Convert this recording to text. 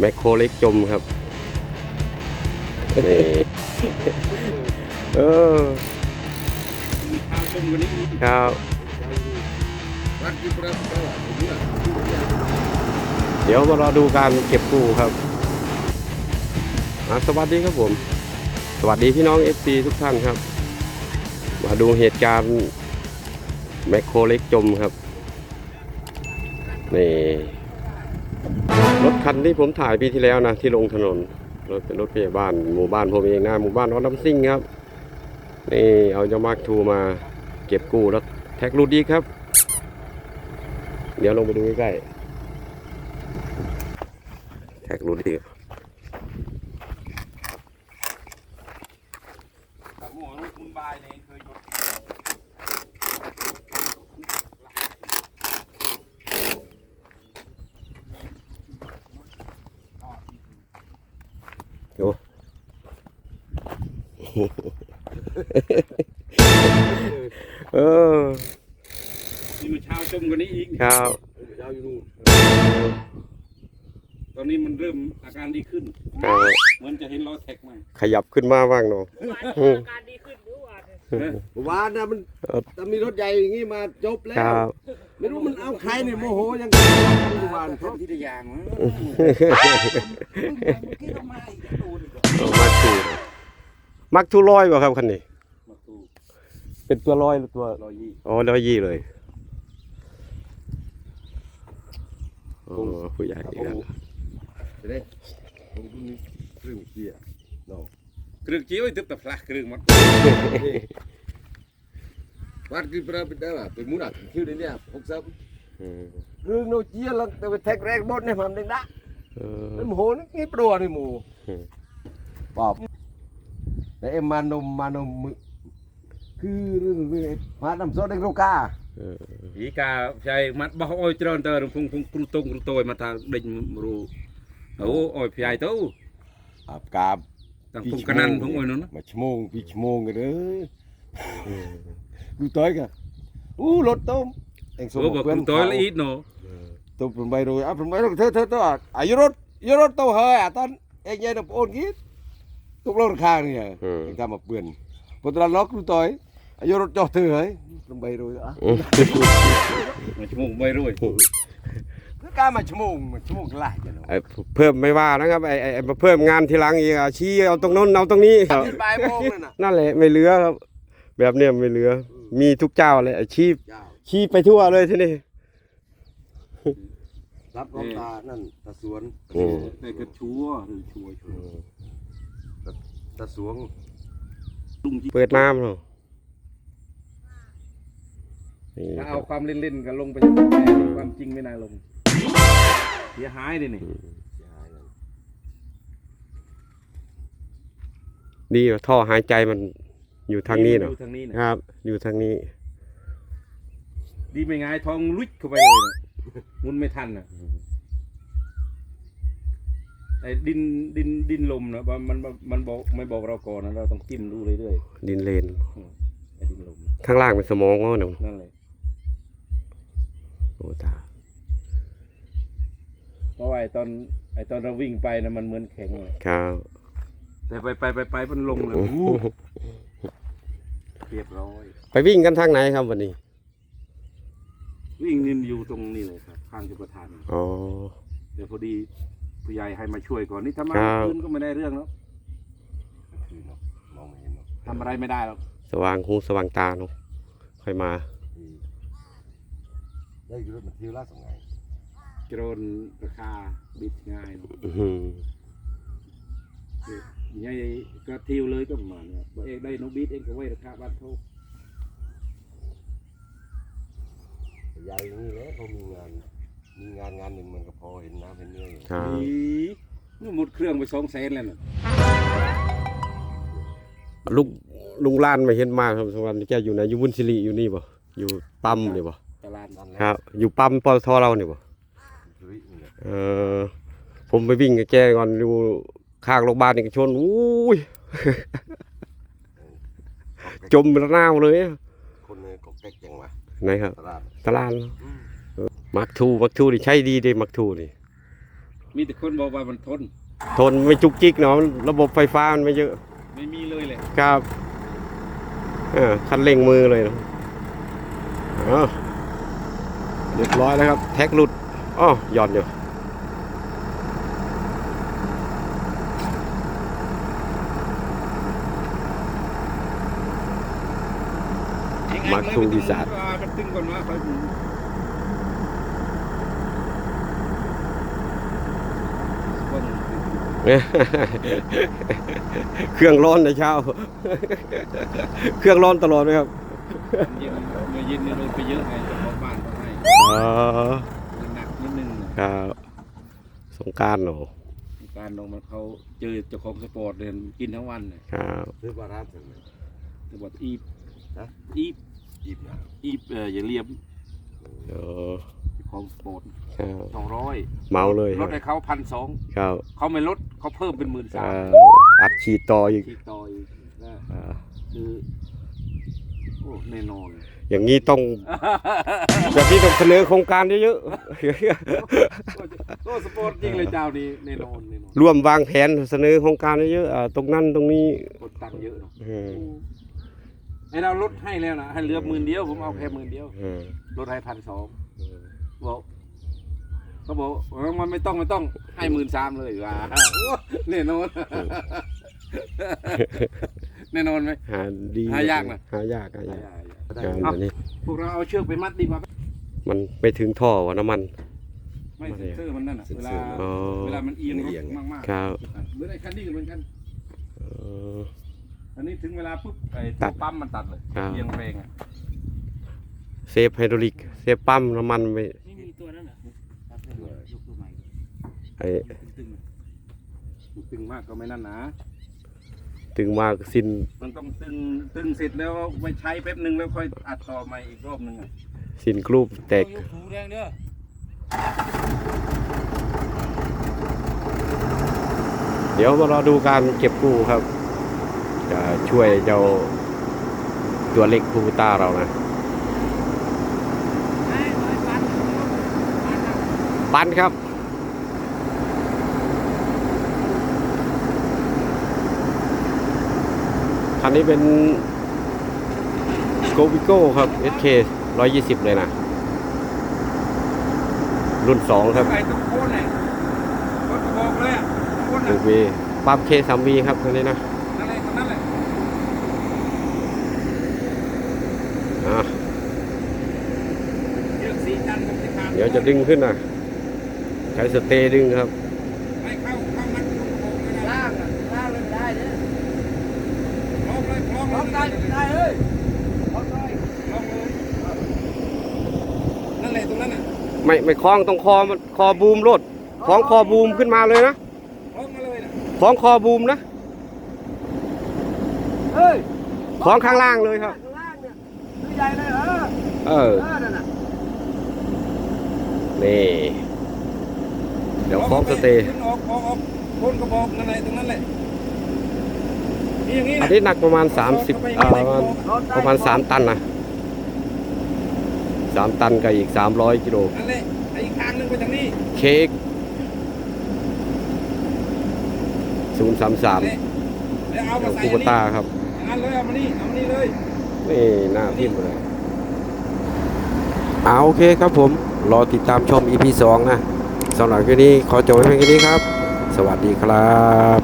แมคโครเล็กจมครับนี่เออครับเดี๋ยวมารอดูการเก็บปูครับสวัสดีครับผม สวัสดีพี่น้อง FC ทุกท่านครับ มาดูเหตุการณ์แมคโครเล็กจมครับ นี่ รถคันที่ผมถ่ายปีที่แล้วนะที่ลงถนนรถเป็นรถพยาบาลหมู่บ้านผมเองนะหมู่บ้านน้องน้ำซิ่งครับนี่เอาเจ้ามาร์คทูมาเก็บกู้แล้วแท็กรูดดีครับ เดี๋ยวลงไปดูใกล้ๆแท็กรูดดีคุณบายเนี่ยเคยยก เออนี่มันเช้าชมกันนี้อีกครับยาวอยู่นู่นตอนนี้มันเริ่มอาการดีขึ้น ครับ เหมือนจะเห็นล้อแท็กใหม่ขยับขึ้นมาบ้างเนาะอาการดีขึ้นทุกวันวานนะมันเออถ้ามีรถใหญ่อย่างงี้มาจบแล้คว รับ ไม่รู้มันเอาใครเนี่ยโมโหยังวานเพราะที่ได้ยางมั้งเอามาทูมั กทูร้อยป่ะครับคันนี้ มาตูเป็นตัวร้อยหรือตัวรอยยี่อ๋อร้อยยี่เลยอ๋อผู้ใหญ่อีกแล้วไปเลยผมเพิ่งมีเครื่องเกียร์เนาะเครื่องจี้ไว้ตึบแต่พลาเครื่องมันวัดคือประเป็นได้ป่ะเป็นมุนักคิวเนี่ยหกสิบอืมเครื่องโนเจียแล้วแต่ไปแท็กแรกบดเนี่ยมันเด้งดะเออ มันโหนี่ปลัวนี่หมูอืม ปอบ แต่เอ็มมานมมานมมือคือเรื่องเรื่องมาดำโซดเด็กโรกาเอออีกาใช่มัดบ่อ้อยเจริญเตอร์พงพงครูตงครูโตยมาทางเด่งรูโอ้อ้อยพยายเต้าอาบกาบตั้งพงกระนันพงอ้อยนั่นนะมาชั่วโมงพี่ชั่วโมงกันเลยกูต้อยกันอู้รถต้มเองสมโอ้บอกครูโตยละอีดเนาะตัวผมไปรู้อะผมไปรู้เธอเธอตัวอายุรถอายุรถตัวเฮยอะตอนเองยัยนับโอนกี้ ตุกรถข้างนี่เองทำมาเปื่อนพอตอนล็อกกูต้อยอายุรถจอดเธอเฮ้ยผมไปรู้อะมาชั่วโมงไม่รู้คือกล้ามาชั่วโมงมาชั่วโมงกลายกันเนาะไอ้เพิ่มไม่ว่านะครับไอ้ไอ้ไอ้มาเพิ่มงานทีหลังอีกอะชี้เอาตรงโน้นเอาตรงนี้ขึ้นบ่ายโมงเลยน่ะนั่นแหละไม่เหลือครับ แบบเนี้ยไม่เหลือ มีทุกเจ้าเลยไอ้ชี้เจ้าชี้ไปทั่วเลยที่นี่รับรองตานั่นตาสวนอืมในกระชัวหรือชัวชัว ตาสวงลุงจีเปิดน้ำเนาะนี่ถ้าคเอารับความเล่นๆกันลงไปความจริงไม่น่าลงเสียหายเลยนี่ดีกว่าท่อหายใจมันอยู่ทางนี้เนาะอยู่ทางนี้นะครับ อยู่ทางนี้ ดีไม่ง่ายทองลุยเข้าไปเลยนะหมุนไม่ทันนะ ไอ้ดินดินดินลมนะมันมันมันบอกไม่บอกเราก่อนนะเราต้องจิ้มดูเรื่อยดินเลน ๆไอ้ดินลมข้างล่างเป็นสมองเขาเนาะนั่นเลยโอ้ตาเพราะว่าไอ้ตอนไอ้ตอนเราวิ่งไปนะมันเหมือนแข็งเลยครับแต่ไปไปไปไปมันลงเลยเรียบร้อย ไปวิ่งกันทางไหนครับวันนี้วิ่งนินอยู่ตรงนี้เลยครับข้างจุประทาน อ๋อแต่พอดี ผู้ใหญ่ให้มาช่วยก่อนนี่ถ้ามาครับ คืนก็ไม่ได้เรื่องแล้วคือเนาะมองไม่เห็นเนาะทำอะไรไม่ได้หรอกสว่างหูสว่างตาเนาะค่อยมาได้รถมันเที่ยวล่าสองไงโจรราคาบิดง่ายเนอะอื้อหือใหญ่ก็ทิวเลยก็ประมาณนี้บ่เองได้นกบิดเองก็ไว้ราคาบ้านโทษใหญ่นี่แหละเขามีงาน มีงานงานหนึ่งมันก็พอเห็นน้ำเห็นเนื้ออยู่ครับ นี่นี่หมดเครื่องไปสองแสนแล้วน่ะลุงลุงล้านไม่เห็นมาครับสวัสดีแกอยู่ไหนอยู่บุญสิริอยู่นี่บ่อยู่ปั๊มนี่บ่ตลาดนั่นแหละครับ อยู่ปั๊มปตทเรานี่บ่ชีวิตนี่แหละเออผมไปวิ่งกับแกก่อนอยู่ข้างโรงพยาบาลเอกชนอุ้ยจมระนาวเลยอะคนเนี่ยก็แก๊กยังวะไหนครับตลาดตลาดเนอะมั กทูมักทูนี่ใช้ดีเด้มักทูนี่มีแต่คนบอกว่ามันทน ทนไม่จุกจิกเนาะระบบไฟฟ้ามันไม่เยอะ ไม่มีเลยเลยครับเออคันเร่งมือเลยนะอ้าวเรียบร้อยแล้วครับ แท็กหลุดอ้อหย่อนอยู่มาครูวิสาทมันตึงก่อนมาค่อยหมุน เครื่องร้อนในเช้า เครื่องร้อนตลอดเลยครับเย็นเมื่อเย็นนี่โดนไปเยอะไงเจ้าของบ้านเขาให้อ๋อหนักนิดนึงนะครับสงกรารเนาะการลงมันเขาเจอเจ้าของสปอร์ตเดินกินทั้งวันเลยครับซื้อบาราสเลยแต่บอกอีบฮะ อีบจีบนะอีบเอออย่าเรียบเออเจ้า ของสปอร์ตครับสองร้อยเมาเลยคลรัดบให้เขาพันสองครับเขาไม่ลดเขาเพิ่มเป็นหมื่นสามเอ่ออัดฉีดต่ออีกที่ต่อยนะอ่าคือโอ้แน่นอนอย่างนี้ต้องอย่างนี้ต้องเสนอโครงการเยอะโอ้สปอร์ตจริงเลยเจ้านี้แน่นอนแน่นอนๆร่วมวางแผนเสนอโครงการเยอะๆอ่าตรงนั้นตรงนี้กดตังค์เยอะเนาะอืมให้เราลดให้แล้วนะให้เหลือหมื่นเดียวผมเอาแค่หมื่นเดียวอืมลดให้พันสอง บอกเขาบอกเออมันไม่ต้องไม่ต้องให้หมื่นสามเลยว่าโอ้แน่นอนแน่นอนไหมหาดีหายากนะหายากหายากงานเอาแบบนี้พวกเราเอาเชือกไปมัดดีกว่ามันไปถึงท่อว่าน้ำมัน ไม่เซ็นเซอร์มันนั่นน่ะเวลาอ๋อเวลามันเอียงรถมากๆครับเหมือนไอ้คันนี้ก็เหมือนกันเอออันนี้ถึงเวลาปุ๊บไอ้ตัตัวดปั๊มมันตัดเลยครับเอียงแรงอะเซฟไฮดรอลิกเซฟปั๊มน้ำมันไป ไอ้ตึงๆตึงมากก็ไม่นั่นนะถึงมาสิ้นมันต้องตึงตึงเสร็จแล้วไปใช้แป๊บหนึ่งแล้วค่อยอัดต่อใหม่อีกรอบหนึ่งอะสิ้นกรูปแตกยกหูแรงเด้อเดี๋ยวมารอดูการเก็บกู้ครับ จะช่วยเจ้าตัวเล็กคูต้าเรานะไอ้ร้อยปันปันอะปันครับ นนี้เป็นโกวิโก้ครับ SK 120 เลยนะ รุ่น 2 ครับไอ้ตะโคนเนี่ยรถกระบอกเลยอะโคนดูอะวีปั๊ม K3V ครับคันนี้นะนั่นแหละนั่นแหละอะเชือกสีจันะเดี๋ยวจะดึงขึ้นนะใช้สเตย์ดึงครับ ได้เลยได้เอ้ยล็อกได้คล้องเลยนั่นแหละตรงนั้นอะไม่ไม่คล้องตรงคอมันคอบูมโลดคล้องคอบูมขึ้นมาเลยนะคล้องมาเลยนะคล้องคอบูมนะเฮ้ยคล้องข้างล่างเลยครับข้างล่างเนี่ยตัวใหญ่เลยเหรอเออเออนั่นน่ะนี่เดี๋ยวคล้องสเตย์ขึ้นออกออกออกโคนกระบอกนั่นแหละตรงนั้นแหละนี่ อย่างนี้อันะนนี้หนักประมาณ 30อ่าประมาณประมาณ 3 ตันนะ3 ตันกับอีก 300กิโลนั่นแหละไอ้อีกทางหนึงไปทางนี้เค้กนั่นแหละ033แล้วเอาเดี๋มายวใส่คูอัปนนี้ต้าครับอย่างนั้นเลยเอามานี่เอามานี่เลยนี่หน้าทิ่มเลยเอาโอเคครับผม รอติดตามชม EP 2 นะสำหรับคลิปนี้ขอจบไว้เพียงแค่นี้ครับ สวัสดีครับ